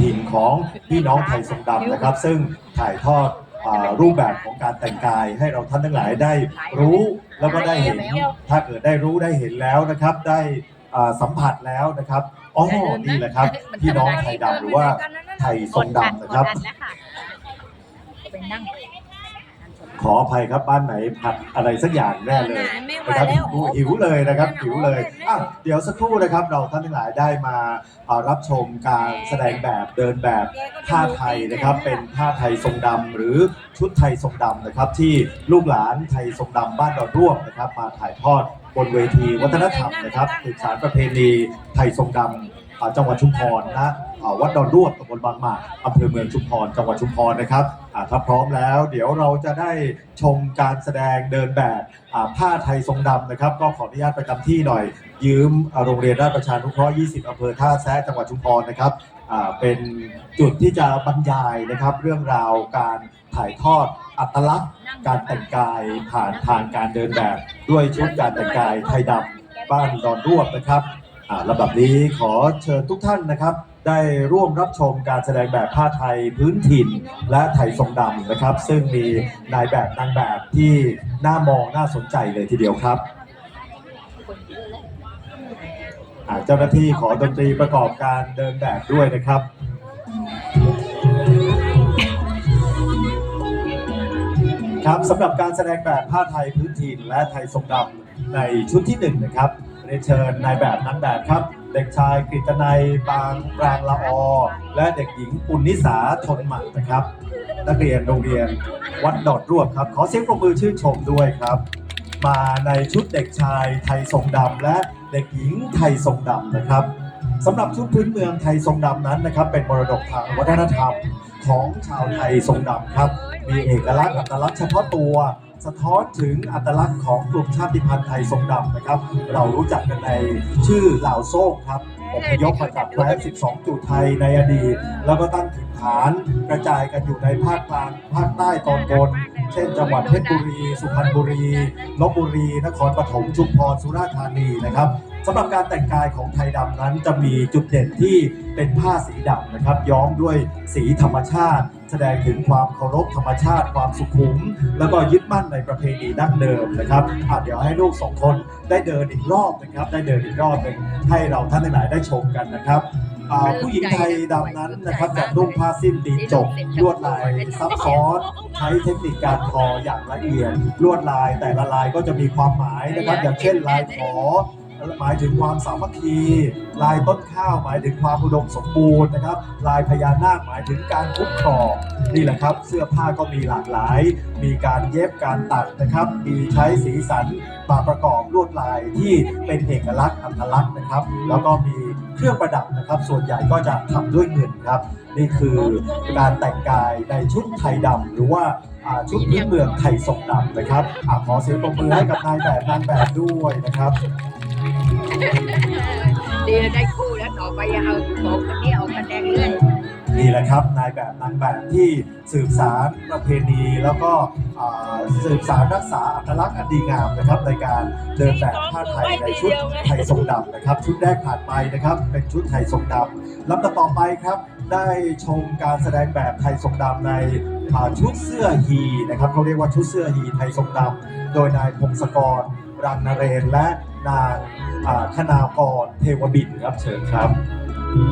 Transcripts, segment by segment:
ถิ่นของพี่น้องไทยทรงดำนะครับ ซึ่งถ่ายทอดอ่ารูปแบบของการแต่งกายให้เราท่านทั้งหลายได้รู้แล้วก็ได้เห็น ถ้าเกิดได้รู้ได้เห็นแล้วนะครับ ได้อ่าสัมผัสแล้วนะครับอ๋อนี่แหละครับพี่น้องไทยดำหรือว่าไทยทรงดำนะครับไปนั่ง ขออภัยครับบ้านไหนผัดอะไรสักอย่างแน่เลยไม่ไหวนะครับแล้วหิวเลยนะครับหิวเลยอะเดี๋ยวสักครู่นะครับเราท่านทั้งหลายได้มาอ่ารับชมการแสดงแบบเดินแบบผ้าไทยนะครับเป็นผ้าไทยทรงดำหรือชุดไทยทรงดำนะครับที่ลูกหลานไทยทรงดำบ้านดอนร่วมนะครับมาถ่ายทอดบนเวทีวัฒนธรรมนะครับสืบสารประเพณีไทยทรงดำอ่า จังหวัดชุมพรนะวัดดอนร่วมตำบลบางหมากอำเภอเมืองชุมพร จังหวัดชุมพรนะครับถ้าพร้อมแล้ว เดี๋ยวเราจะได้ชมการแสดงเดินแบบผ้าไทยทรงดำนะครับ ก็ขออนุญาตประจำที่หน่อย ยืมโรงเรียนราชประชานุเคราะห์ 20อำเภอท่าแซะจังหวัดชุมพรนะครับเป็นจุดที่จะบรรยายนะครับ เรื่องราวการถ่ายทอดอัตลักษณ์ การแต่งกายผ่านทางการเดินแบบ ด้วยชุดการแต่งกายไทยดำบ้านดอนรวบนะครับ อ่าลำดับนี้ขอเชิญทุกท่านนะครับ ได้ร่วมรับชมการแสดงแบบผ้าไทยพื้นถิ่น และไทยทรงดำนะครับ ซึ่งมีนายแบบนางแบบที่น่ามองน่าสนใจเลยทีเดียวครับอ่าเจ้าหน้าที่ขอดนตรีประกอบการเดินแบบด้วยนะครับครับสำหรับการแสดงแบบผ้าไทยพื้นถิ่นและไทยทรงดำในชุดที่หนึ่งนะครับ เรียนเชิญนายแบบนางแบบครับ เด็กชายกฤตนัยบางปรางละอและเด็กหญิงปุณนิสาทนหมัดนะครับ นักเรียนโรงเรียนวัดดอดรวบครับ ขอเสียงปรบมือชื่นชมด้วยครับ มาในชุดเด็กชายไทยทรงดำและเด็กหญิงไทยทรงดำนะครับสำหรับชุดพื้นเมืองไทยทรงดำนั้นนะครับ เป็นมรดกทางวัฒนธรรมของชาวไทยทรงดำครับ มีเอกลักษณ์อัตลักษณ์เฉพาะตัว สะท้อนถึงอัตลักษณ์ของกลุ่มชาติพันธุ์ไทยทรงดำนะครับ เรารู้จักกันในชื่อเหล่าโซ่ครับอพยพมาจากแคว้น12 จุดไทยในอดีต แล้วก็ตั้งถิ่นฐานกระจายกันอยู่ในภาคกลาง ภาคใต้ตอนบน เช่นจังหวัดเพชรบุรี สุพรรณบุรีลบบุรี นครปฐม ชุมพร สุราษฎร์ธานีนะครับสำหรับการแต่งกายของไทยดำนั้นจะมีจุดเด่นที่เป็นผ้าสีดำนะครับ ย้อมด้วยสีธรรมชาติ แสดงถึงความเคารพธรรมชาติความสุขุม แล้วก็ยึดมั่นในประเพณีดั้งเดิมนะครับอะเดี๋ยวให้ลูกสองคนได้เดินอีกรอบนะครับ ได้เดินอีกรอบหนึ่งให้เราท่านทั้งหลายได้ชมกันนะครับอ่าผู้หญิงไทยดำนั้นนะครับจะนุ่งผ้าสิ้นตีนจกลวดลายซับซ้อนใช้เทคนิคการทออย่างละเอียดลวดลายแต่ละลายก็จะมีความหมายนะครับ อย่างเช่นลายขอ หมายถึงความสามัคคีลายต้นข้าวหมายถึงความอุดมสมบูรณ์นะครับ ลายพญานาคหมายถึงการคุ้มครองนี่แหละครับ เสื้อผ้าก็มีหลากหลาย มีการเย็บการตัดนะครับ มีใช้สีสันมาประกอบลวดลายที่เป็นเอกลักษณ์อัตลักษณ์นะครับ แล้วก็มีเครื่องประดับนะครับ ส่วนใหญ่ก็จะทำด้วยเงินครับ นี่คือการแต่งกายในชุดไทยดำหรือว่าชุดพื้นเมืองไทยทรงดำนะครับอขอเสียงปรบมือให้กับนายแบบนางแบบด้วยนะครับ ดีได้คู่แล้วต่อไปอย่าเอาสองคนนี้เอาคะแนนเรื่อยนี่แหละครับนายแบบนางแบบที่สืบสารประเพณีแล้วก็อ่าสืบสารรักษาอัตลักษณ์อันดีงามนะครับ ในการเดินแบบผ้าไทยในชุดไทยทรงดำนะครับ ชุดแรกผ่านไปนะครับ เป็นชุดไทยทรงดำลำดับต่อไปครับ ได้ชมการแสดงแบบไทยทรงดำในอ่าชุดเสื้อฮีนะครับเขาเรียกว่าชุดเสื้อฮีไทยทรงดำโดยนายพงศกรรังนเรนและนาง คณากรเทวบินครับเชิญครับ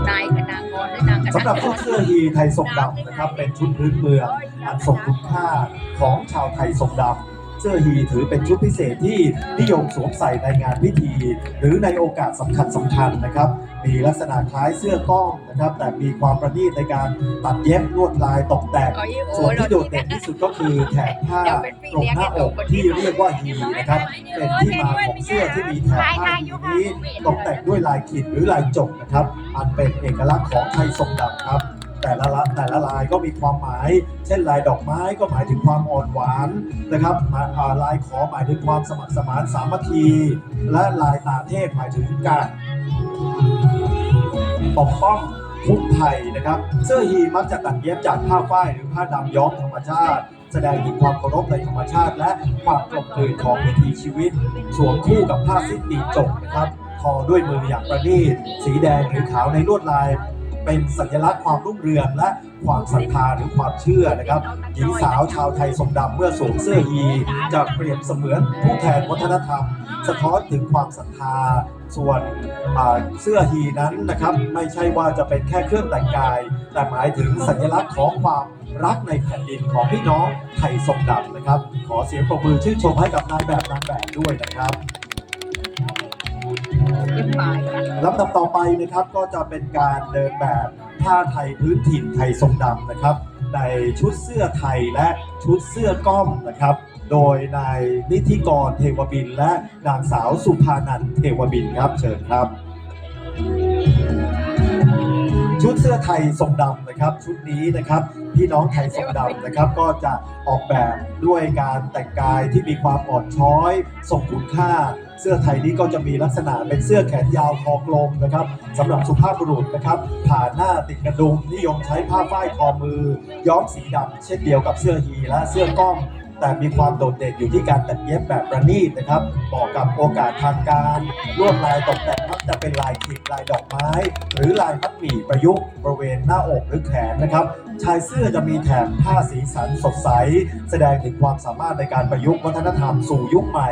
นายคณากรและนางคณากรสำหรับชุดเสื้อฮีไทยทรงดำนะครับ เป็นชุดพื้นเมืองอันทรงคุณค่าของชาวไทยทรงดำเสื้อฮีถือเป็นชุดพิเศษที่นิยมสวมใส่ในงานพิธี หรือในโอกาสสำคัญสำคัญนะครับ มีลักษณะคล้ายเสื้อก้อมนะครับ แต่มีความประณีตในการตัดเย็บลวดลายตกแต่งอ๋ออีโอส่วนเราที่โดดเด่นที่สุดก็คือแถบผ้าตรงหน้าอกที่เรียกว่าฮีนะครับ เป็นที่มาของเสื้อที่มีแถบผ้าฮีนี้ตกแต่งด้วยลายขีดหรือลายจกนะครับ อันเป็นเอกลักษณ์ของไทยทรงดำครับแต่ละละแต่ละลายก็มีความหมาย เช่นลายดอกไม้ก็หมายถึงความอ่อนหวานนะครับมาอ่าลายขอหมายถึงความสมัครสมานสามัคคี และลายตาเทพหมายถึงการ ปกป้องทุกไทยนะครับ เสื้อฮีมักจะตัดเย็บจากผ้าฝ้ายหรือผ้าดำย้อมธรรมชาติ แสดงถึงความเคารพในธรรมชาติ และความกลมกลืนของวิถีชีวิต สวมคู่กับผ้าสิ้นตีจกนะครับทอด้วยมืออย่างประณีตสีแดงหรือขาวในลวดลาย เป็นสัญลักษณ์ความรุ่งเรืองและความศรัทธาหรือความเชื่อนะครับ หญิงสาวชาวไทยทรงดำเมื่อสวมเสื้อฮีจะเปรียบเสมือนผู้แทนวัฒนธรรม สะท้อนถึงความศรัทธา ส่วนเสื้อฮีนั้นนะครับ ไม่ใช่ว่าจะเป็นแค่เครื่องแต่งกาย แต่หมายถึงสัญลักษณ์ของความรักในแผ่นดินของพี่น้องไทยทรงดำนะครับ ขอเสียงปรบมือชื่นชมให้กับนายแบบนางแบบด้วยนะครับ เก็บปลายค่ะลำดับต่อไปนะครับก็จะเป็นการเดินแบบผ้าไทยพื้นถิ่นไทยทรงดำนะครับ ในชุดเสื้อไทยและชุดเสื้อก้อมนะครับ โดยนายนิธิกรเทวบิน และนางสาวสุภานันเทวบินครับเชิญครับ ชุดเสื้อไทยทรงดำนะครับ ชุดนี้นะครับพี่น้องไทยทรงดำนะครับ ก็จะออกแบบด้วยการแต่งกายที่มีความอ่อนช้อยทรงคุณค่า สื้อไทยนี้ก็จะมีลักษณะเป็นเสื้อแขนยาวคอกลมนะครับสำหรับสุภาพบุรุษนะครับผ่าหน้าติดกระดุมนิยมใช้ผ้าฝ้ายคอมือ ย้อมสีดำเช่นเดียวกับเสื้อฮีและเสื้อก้อง แต่มีความโดดเด่นอยู่ที่การตัดเย็บแบบประณีตนะครับเหมาะกับโอกาสทางการลวดลายตกแต่งมักจะเป็นลายขีดลายดอกไม้ หรือลายมัดหมี่ประยุกต์บริเวณหน้าอกหรือแขนนะครับชายเสื้อจะมีแถบผ้าสีสันสดใส แสดงถึงความสามารถในการประยุกต์วัฒนธรรมสู่ยุคใหม่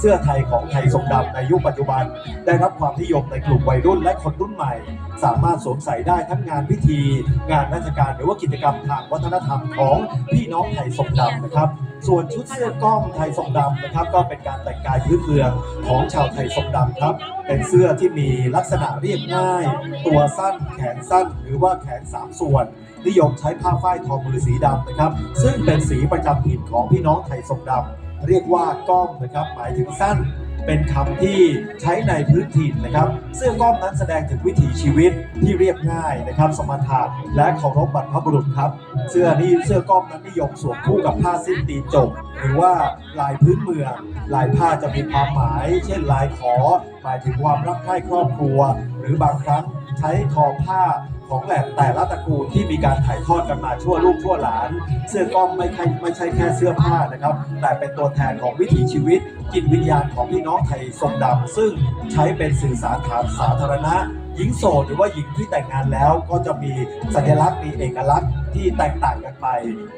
เสื้อไทยของไทยทรงดำในยุคปัจจุบัน ได้รับความนิยมในกลุ่มวัยรุ่นและคนรุ่นใหม่ สามารถสวมใส่ได้ทั้งงานพิธี งานราชการหรือว่ากิจกรรมทางวัฒนธรรมของพี่น้องไทยทรงดำนะครับ ส่วนชุดเสื้อกล้องไทยทรงดำนะครับ ก็เป็นการแต่งกายพื้นเมืองของชาวไทยทรงดำครับ เป็นเสื้อที่มีลักษณะเรียบง่าย ตัวสั้นแขนสั้น หรือว่าแขนสามส่วน นิยมใช้ผ้าฝ้ายทอมือสีดำนะครับ ซึ่งเป็นสีประจำถิ่นของพี่น้องไทยทรงดำเรียกว่าก้อมนะครับหมายถึงสั้น เป็นคำที่ใช้ในพื้นถิ่นนะครับ เสื้อก้อมนั้นแสดงถึงวิถีชีวิตที่เรียบง่ายนะครับ สมถะและเคารพบรรพบุรุษครับ เสื้อนี้เสื้อก้อมนั้นนิยมสวมคู่กับผ้าสิ้นตีนจบหรือว่าลายพื้นเมือง ลายผ้าจะมีความหมาย เช่นลายขอ หมายถึงความรักใคร่ครอบครัว หรือบางครั้งใช้ทอผ้าของแหล่แต่ละตระกูลที่มีการถ่ายทอดกันมาชั่วลูกชั่วหลาน เสื้อก้อมไม่ใช่ไม่ใช่แค่เสื้อผ้านะครับ แต่เป็นตัวแทนของวิถีชีวิตจิตวิญญาณของพี่น้องไทยทรงดำซึ่งใช้เป็นสื่อสารทางสาธารณะ หญิงโสดหรือว่าหญิงที่แต่งงานแล้วก็จะมีสัญลักษณ์มีเอกลักษณ์ ที่แตกต่างกันไป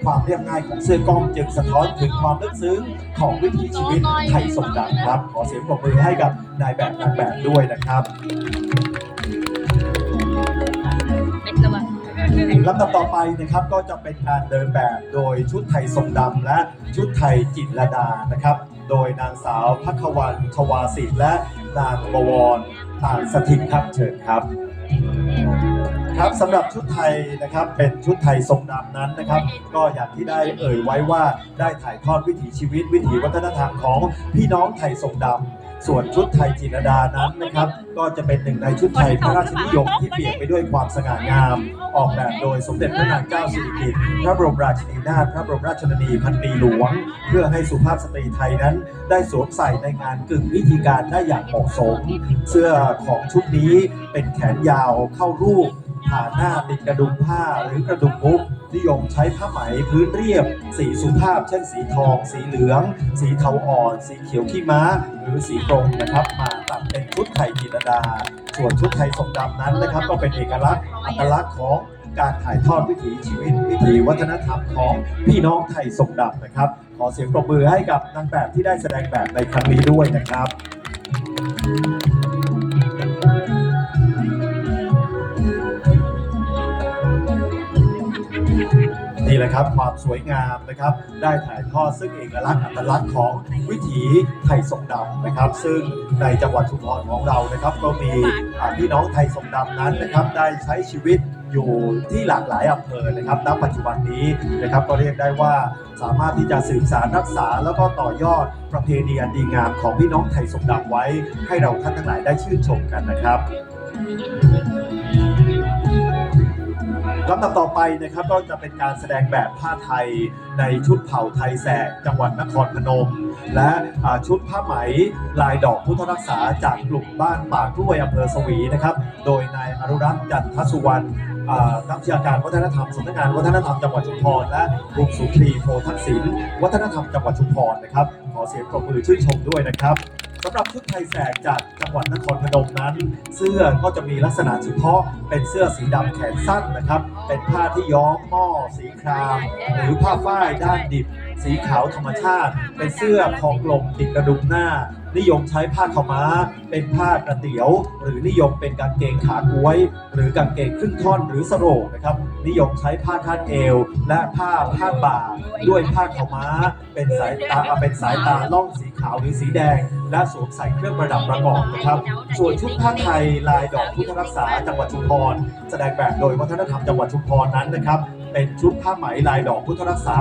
ความเรียบง่ายของเสื้อกล้องจึงสะท้อนถึงความลึกซึ้งของวิถีชีวิตไทยทรงดำครับ ขอเสียงปรบมือให้กับนายแบบนางแบบด้วยนะครับลำดับต่อไปนะครับก็จะเป็นการเดินแบบโดยชุดไทยทรงดำและชุดไทยจิตรดานะครับ โดยนางสาวพักวันทวาสิทธิ์และนางบวรต่างสถิตครับเชิญครับ ครับสำหรับชุดไทยนะครับเป็นชุดไทยทรงดำนั้นนะครับ ก็อย่างที่ได้เอ่ยไว้ว่าได้ถ่ายทอดวิถีชีวิต วิถีวัฒนธรรมของพี่น้องไทยทรงดำส่วนชุดไทยจิตรลดานั้นนะครับ ก็จะเป็นหนึ่งในชุดไทยพระราชนิยมที่เปลี่ยนไปด้วยความสง่างาม ออกแบบโดยสมเด็จพระนางเจ้าสิริกิติ์พระบรมราชินีนาถพระบรมราชชนนีพันปีหลวง เพื่อให้สุภาพสตรีไทยนั้น ได้สวมใส่ในงานกึ่งพิธีการได้อย่างเหมาะสม เสื้อของชุดนี้เป็นแขนยาวเข้ารูป ผ่าหน้าติดกระดุมผ้าหรือกระดุมมุกนิยมใช้ผ้าไหมพื้นเรียบ สีสุภาพ เช่นสีทอง สีเหลือง สีเทาอ่อน สีเขียวขี้ม้า หรือสีกรมนะครับมาตัดเป็นชุดไทยจิตรลดา ส่วนชุดไทยทรงดำนั้นนะครับ ก็เป็นเอกลักษณ์อัตลักษณ์ของการถ่ายทอดวิถีชีวิตวิถีวัฒนธรรมของพี่น้องไทยทรงดำนะครับ ขอเสียงปรบมือให้กับนางแบบที่ได้แสดงแบบในครั้งนี้ด้วยนะครับ นี่แหละครับความสวยงามนะครับ ได้ถ่ายทอดซึ่งเอกลักษณ์อัตลักษณ์ของวิถีไทยทรงดำนะครับ ซึ่งในจังหวัดชุมพรของเรานะครับ ก็มีพี่น้องไทยทรงดำนั้นนะครับ ได้ใช้ชีวิตอยู่ที่หลากหลายอำเภอนะครับณปัจจุบันนี้นะครับก็เรียกได้ว่าสามารถที่จะสืบสารรักษา แล้วก็ต่อยอดประเพณีอันดีงามของพี่น้องไทยทรงดำไว้ ให้เราท่านทั้งหลายได้ชื่นชมกันนะครับ ลำดับต่อไปนะครับก็จะเป็นการแสดงแบบผ้าไทยในชุดเผ่าไทยแสกจังหวัดนครพนม และชุดผ้าไหมลายดอกพุทธรักษาจากกลุ่มบ้านป่ากล้วยอำเภอสวีนะครับ โดยนายอนุรักษ์จันทสุวรรณนักวิชาการวัฒนธรรมสำนักงานวัฒนธรรมจังหวัดชุมพรและกลุ่มสุทรีโพทักษิณวัฒนธรรมจังหวัดชุมพรนะครับ ขอเสียงปรบมือชื่นชมด้วยนะครับ สำหรับชุดไทยแสกจากจังหวัดนครพนมนั้น เสื้อก็จะมีลักษณะเฉพาะเป็นเสื้อสีดำแขนสั้นนะครับ เป็นผ้าที่ย้อมหม้อสีคราม หรือผ้าฝ้ายด้านดิบ สีขาวธรรมชาติ เป็นเสื้อคอกลมติดกระดุมหน้า นิยมใช้ผ้าขาม้า เป็นผ้ากระเตี๋ยว หรือนิยมเป็นกางเกงขาก้วย หรือกางเกงครึ่งท่อนหรือสโรงนะครับ นิยมใช้ผ้าคาดเอว และผ้าผ้าบ่าด้วยผ้าขาม้า เป็นสายตาเป็นสายตาล่องสีขาวหรือสีแดง และสวมใส่เครื่องประดับประกอบนะครับ ส่วนชุดผ้าไทยลายดอกพุทธรักษาจังหวัดชุมพรแสดงแบบโดยวัฒนธรรมจังหวัดชุมพรนั้นนะครับ เป็นชุดผ้าไหมลายดอกพุทธรักษา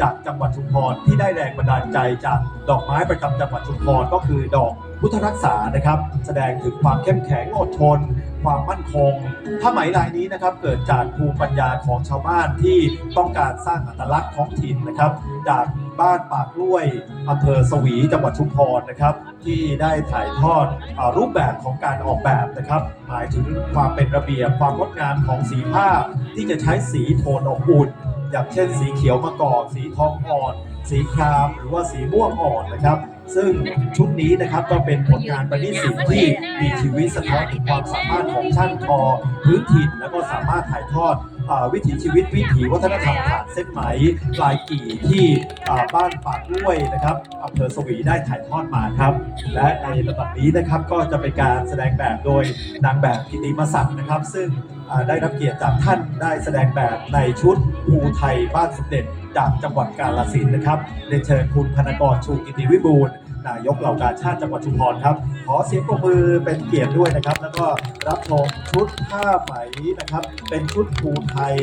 จากจังหวัดชุมพรที่ได้แรงบันดาลใจจากดอกไม้ประจำจังหวัดชุมพรก็คือดอกพุทธรักษานะครับ แสดงถึงความเข้มแข็งอดทน ความมั่นคงผ้าไหมลายนี้นะครับเกิดจากภูมิปัญญาของชาวบ้านที่ต้องการสร้างอัตลักษณ์ท้องถิ่นนะครับ จาก บ้านปากล้วยอำเภอสวีจังหวัดชุมพรนะครับ ที่ได้ถ่ายทอดอรูปแบบของการออกแบบนะครับ หมายถึงความเป็นระเบียบความงดงามของสีผ้าที่จะใช้สีโทนอบอุ่นอย่างเช่น สีเขียวมะกอกสีทองอ่อน สีครามหรือว่าสีม่วงอ่อนนะครับ ซึ่งชุดนี้นะครับก็เป็นผลงานประดิษฐ์ศิลป์ที่มีชีวิตสะท้อนถึงความสามารถของช่างทอพื้นถิ่นแล้วก็สามารถถ่ายทอด วิถีชีวิตวิถีวัฒนธรรมผ่านเส้นไหมลายกี่ที่บ้านปากล้วยนะครับอำเภอสวีได้ถ่ายทอดมาครับ และในลำดับนี้นะครับก็จะเป็นการแสดงแบบโดยนางแบบกิติมศักดิ์นะครับ ซึ่งได้รับเกียรติจากท่านได้แสดงแบบในชุดภูไทยบ้านสมเด็จจากจังหวัดกาฬสินธุ์นะครับเรียนเชิญคุณพนกรชูกิติวิบูล นายกเหล่ากาชาติจังหวัดชุมพรครับ ขอเสียงปรบมือเป็นเกียรติด้วยนะครับ แล้วก็รับชมชุดผ้าไหมนะครับ เป็นชุดภูไทย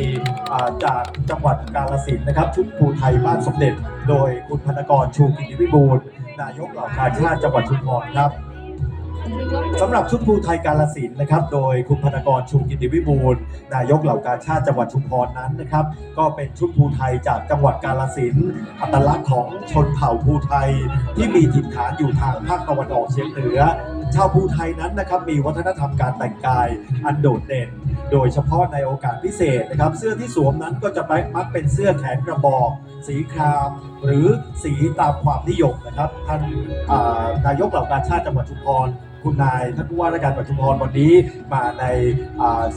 จากจังหวัดกาฬสินธุ์นะครับ ชุดภูไทยบ้านสมเด็จ โดยคุณพนกรชูกิติวิบูลนายกเหล่ากาชาติจังหวัดชุมพรครับ สำหรับชุดภูไทยกาลสินนะครับ โดยคุณพนกรชูกิติวิบูลนายกเหล่ากาชาติจังหวัดชุมพรนั้นนะครับ ก็เป็นชุดภูไทยจากจังหวัดกาลสินอัตลักษณ์ของชนเผ่าภูไทย ที่มีถิ่นฐานอยู่ทางภาคตะวันออกเฉียงเหนือ ชาวภูไทยนั้นนะครับมีวัฒนธรรมการแต่งกายอันโดดเด่น โดยเฉพาะในโอกาสพิเศษนะครับ เสื้อที่สวมนั้นก็จะมักเป็นเสื้อแขนกระบอกสีครามหรือสีตามความนิยมนะครับท่านนายกเหล่ากาชาติจังหวัดชุมพร คุณนายท่านผู้ว่าราชการจังหวัดชุมพรวันนี้มาใน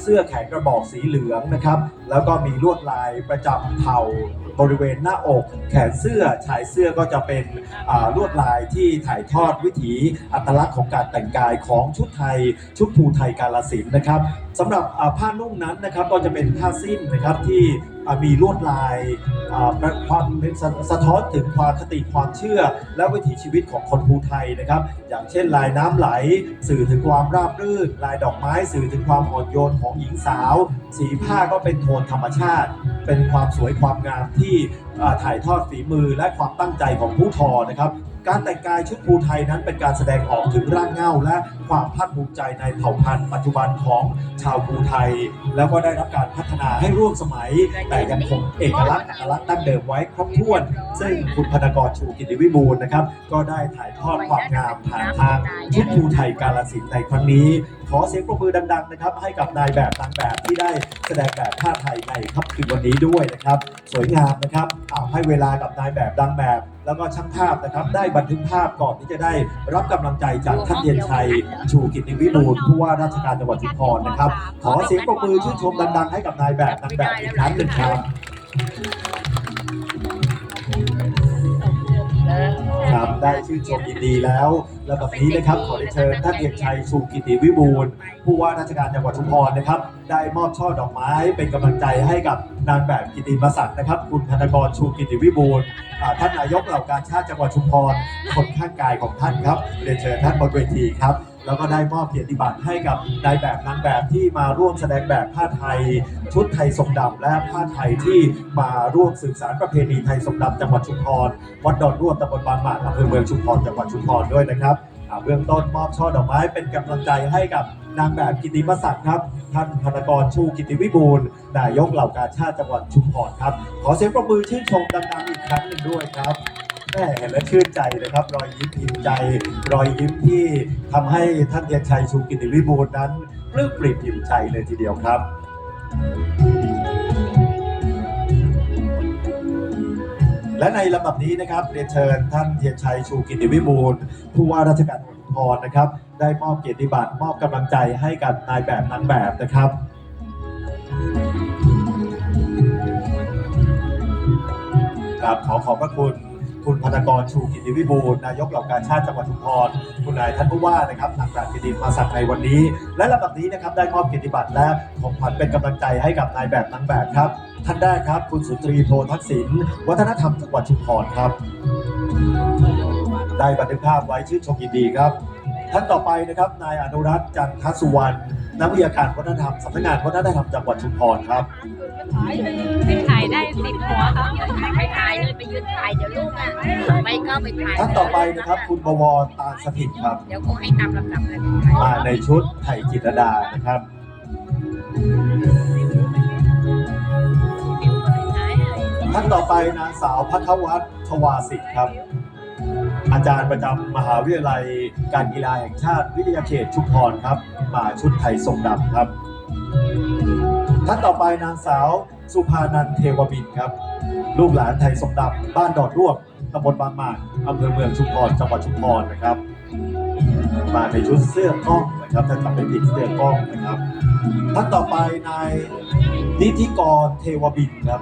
เสื้อแขนกระบอกสีเหลืองนะครับแล้วก็มีลวดลายประจำเผ่าบริเวณหน้าอก แขนเสื้อชายเสื้อก็จะเป็นลวดลายที่ถ่ายทอดวิถีอัตลักษณ์ของการแต่งกายของชุดไทย ชุดภูไทยกาลสินนะครับสำหรับผ้านุ่งนั้นนะครับก็จะเป็นผ้าสิ้นนะครับที่มีลวดลายความสะสะท้อนถึงความคติความเชื่อ และวิถีชีวิตของคนภูไทยนะครับ อย่างเช่นลายน้ำไหล สื่อถึงความราบรื่น ลายดอกไม้สื่อถึงความอ่อนโยนของหญิงสาว สีผ้าก็เป็นโทนธรรมชาติ เป็นความสวยความงามที่ถ่ายทอดฝีมือและความตั้งใจของผู้ทอนะครับ การแต่งกายชุดภูไทยนั้นเป็นการแสดงออกถึงร่างเงาและ ความภาคภูมิใจในเผ่าพันธุ์ปัจจุบันของชาวภูไทย แล้วก็ได้รับการพัฒนาให้ร่วมสมัย แต่ยังคงเอกลักษณ์อัตลักษณ์ดั้งเดิมไว้ครบถ้วน ซึ่งคุณพนกรชูกิติวิบูลย์นะครับ ก็ได้ถ่ายทอดความงามผ่านทางชุดภูไทยกาลสินธุ์ในครั้งนี้ ขอเสียงปรบมือดังๆนะครับ ให้กับนายแบบนางแบบที่ได้แสดงแบบผ้าไทยในค่ำคืนวันนี้ด้วยนะครับ สวยงามนะครับเอาให้เวลากับนายแบบดังแบบแล้วก็ช่างภาพนะครับ ได้บันทึกภาพก่อนที่จะได้รับกำลังใจจากท่านเทียนชัยชูกิติวิบูลผู้ว่าราชการจังหวัดชุมพรนะครับ ขอเสียงปรบมือชื่นชมดังๆ ให้กับนายแบบนางแบบอีกครั้งหนึ่งครับครับได้ชื่นชมยินดีแล้ว แล้วแบบนี้นะครับขอได้เชิญท่านเอกชัยชูกิติวิบูลผู้ว่าราชการจังหวัดชุมพรนะครับ ได้มอบช่อดอกไม้เป็นกำลังใจให้กับนางแบบกิติมศักดิ์นะครับ คุณธนกรชูกิติวิบูลท่านนายกเหล่าการชาติจังหวัดชุมพรคนข้างกายของท่านครับเรียนเชิญท่านบนเวทีครับ แล้วก็ได้มอบเกียรติบัตรให้กับนายแบบนางแบบที่มาร่วมแสดงแบบผ้าไทย ชุดไทยทรงดำและผ้าไทยที่มาร่วมสืบสารประเพณีไทยทรงดำจังหวัดชุมพรวัดดอนร่วมตำบลบางหมากอำเภอเมืองชุมพรจังหวัดชุมพรด้วยนะครับเบื้องต้นมอบช่อดอกไม้เป็นกำลังใจให้กับนางแบบกิติมศักดิ์ครับ ท่านพนกรชูกิติวิบูลนายกเหล่ากาชาติจังหวัดชุมพรครับ ขอเสียงปรบมือชื่นชมดังๆอีกครั้งหนึ่งด้วยครับ ม่เห็นแล้วชื่นใจนะครับ รอยยิ้มอิ่มใจ รอยยิ้มที่ทำให้ท่านเทียนชัยชูกิติวิบูลนั้นปลื้มปริ่มอิ่มใจเลยทีเดียวครับและในลำดับนี้นะครับเรียนเชิญท่านเทียนชัยชูกิติวิบูลผู้ว่าราชการจังหวัดชุมพรนะครับ ได้มอบเกียรติบัตรมอบกำลังใจให้กับนายแบบนางแบบนะครับ ครับขอขอบพระคุณ คุณพนกรชูกิติวิบูลนายกเหล่าการชาติจังหวัดชุมพรคุณนายท่านผู้ว่านะครับนางแบบกิติมาศักในวันนี้ และลำดับนี้นะครับได้มอบเกียรติบัตรและของขวัญเป็นกำลังใจให้กับนายแบบนางแบบครับ ท่านแรกครับ คุณสุนทรีโพทักษิณวัฒนธรรมจังหวัดชุมพรครับ ได้บันทึกภาพไว้ชื่นชมยินดีครับ ท่านต่อไปนะครับนายอนุรักษ์จันทสุวรรณ นักวิทยาการวัฒนธรรมสำนักงานวัฒนธรรมจังหวัดชุมพรครับไปถ่ายได้สิบหัวเขาไปถ่ายเลยไปยืนถ่ายเดี๋ยวลูกอะไม่ก็ไปถ่ายท่านต่อไปนะครับ คุณบวรตาลสถิตครับ เดี๋ยวเขาให้ตามลำดับเลยมาในชุดไถ่จิตรดานะครับท่านต่อไปนางสาวพัทวัฒน์ชวาสิทธิ์ครับ อาจารย์ประจำมหาวิทยาลัยการกีฬาแห่งชาติวิทยาเขตชุมพรครับมาชุดไทยทรงดำครับ ท่านต่อไปนางสาวสุภานันเทวบินครับ ลูกหลานไทยทรงดำบ้านดอดรวกตำบลบางหมากอำเภอเมืองชุมพรจังหวัดชุมพรนะครับ มาในชุดเสื้อกล้องนะครับถ้าจำไม่ผิดเสื้อกล้องนะครับท่านต่อไปนายนิธิกรเทวบินครับ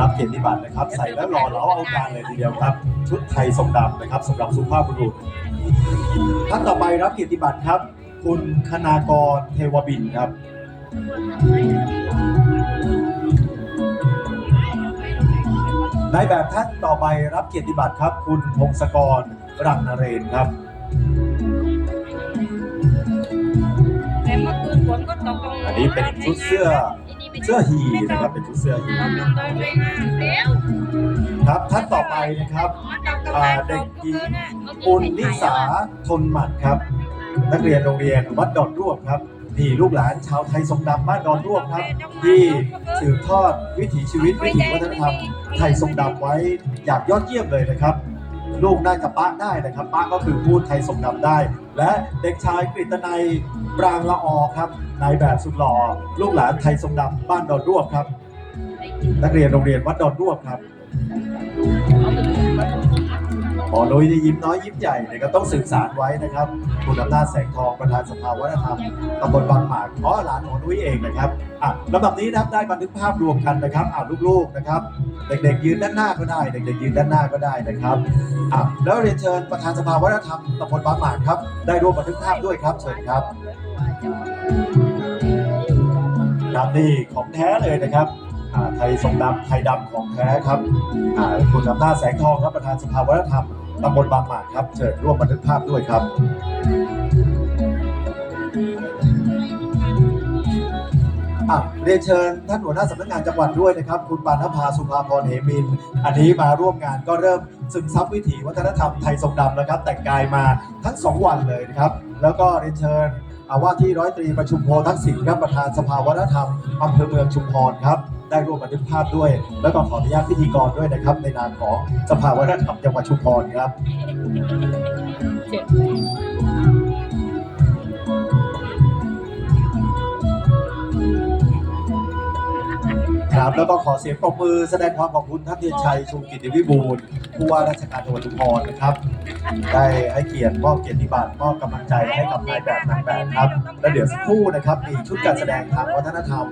รับเกียรติบัตรนะครับ ใส่แล้วหล่อเหลาเอาการเลยทีเดียวครับ ชุดไทยทรงดำนะครับสำหรับสุภาพบุรุษท่านต่อไปรับเกียรติบัตรครับ คุณคณากรเทวบินครับในแบบท่านต่อไปรับเกียรติบัตรครับ คุณพงศกรรังนเรนครับแต่เมื่อคืนฝนก็ตกอันนี้เป็นชุดเสื้อ เสื้อฮีนะครับเป็นชุดเสื้อฮีแล้วครับท่านต่อไปนะครับอ่าเด็กหญิงปุณนิสาทนหมัดครับ นักเรียนโรงเรียนวัดดอนร่วมครับนี่ลูกหลานชาวไทยทรงดำบ้านดอนร่วมครับ ที่สืบทอดวิถีชีวิตวิถีวัฒนธรรมไทยทรงดำไว้อย่างยอดเยี่ยมเลยนะครับลูกน่าจะปะได้นะครับปะก็คือพูดไทยทรงดำได้ และเด็กชายกฤตนัยปรางละออครับ นายแบบสุดหล่อลูกหลานไทยทรงดำบ้านดอนร่วมครับ นักเรียนโรงเรียนวัดดอนร่วมครับหมอนุ้ยนี่ยิ้มน้อยยิ้มใหญ่เลยก็ต้องสื่อสารไว้นะครับคุณอำนาจแสงทองประธานสภาวัฒนธรรมตำบลบางหมากอ๋อหลานหมอนุ้ยเองนะครับอะลำดับนี้นะครับได้บันทึกภาพรวมกันนะครับอ่าลูกๆนะครับ เด็กๆยืนด้านหน้าก็ได้ เด็กๆยืนด้านหน้าก็ได้นะครับอะแล้วเรียนเชิญประธานสภาวัฒนธรรมตำบลบางหมากครับ ได้ร่วมบันทึกภาพด้วยครับเชิญครับ ครับนี่ของแท้เลยนะครับไทยทรงดำไทยดำของแท้ครับคุณอำนาจแสงทองครับประธานสภาวัฒนธรรมตำบลบางหมากครับเชิญร่วมบันทึกภาพด้วยครับเรียนเชิญท่านหัวหน้าสำนักงานจังหวัดด้วยนะครับ คุณปานภาสุภาพรเหมิน อันนี้มาร่วมงานก็เริ่มซึมซับวิถีวัฒนธรรมไทยทรงดำนะครับ แต่งกายมาทั้งสองวันเลยนะครับ แล้วก็เรียนเชิญ อาว่าที่ร้อยตรีประชุมโพทักษิณครับประธานสภาวัฒนธรรมอำเภอเมืองชุมพรครับ ได้ร่วมบันทึกภาพด้วย แล้วก็ขออนุญาตพิธีกรด้วยนะครับ ในนามของสภาวัฒนธรรมจังหวัดชุมพรครับ ครับแล้วก็ขอเสียงปรบมือแสดงความขอบคุณท่านเทียนชัยชูกิติวิบูลย์ผู้ว่าราชการจังหวัดชุมพรนะครับ ได้ให้เกียรติมอบเกียรติบัตรมอบกำลังใจให้กับนายแบบนางแบบครับ และเดี๋ยวสักครู่นะครับมีชุดการแสดงทางวัฒนธรรม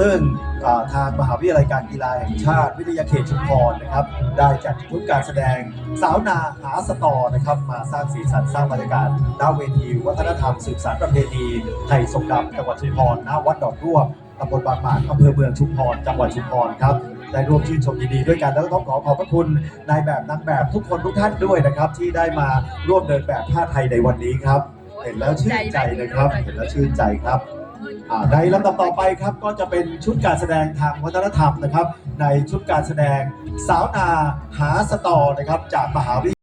ซึ่งอ่าทางมหาวิทยาลัยการกีฬาแห่งชาติ วิทยาเขตชุมพรนะครับ ได้จัดชุดการแสดงสาวนาหาสตอนะครับ มาสร้างสีสันสร้างบรรยากาศหน้าเวทีวัฒนธรรมสืบสานประเพณีไทยทรงดำจังหวัดชุมพรณวัดดอกร่วม ตำบลบางหมากอำเภอเมืองชุมพร จังหวัดชุมพรครับ ได้ร่วมชื่นชมยินดีด้วยกัน แล้วก็ต้องขอขอบพระคุณนายแบบนางแบบทุกคนทุกท่านด้วยนะครับ ที่ได้มาร่วมเดินแบบผ้าไทยในวันนี้ครับ เห็นแล้วชื่นใจนะครับ เห็นแล้วชื่นใจครับในลำดับต่อไปครับก็จะเป็นชุดการแสดงทางวัฒนธรรมนะครับ ในชุดการแสดงสาวนาหาสตอนะครับจากมหาวิทยาลัย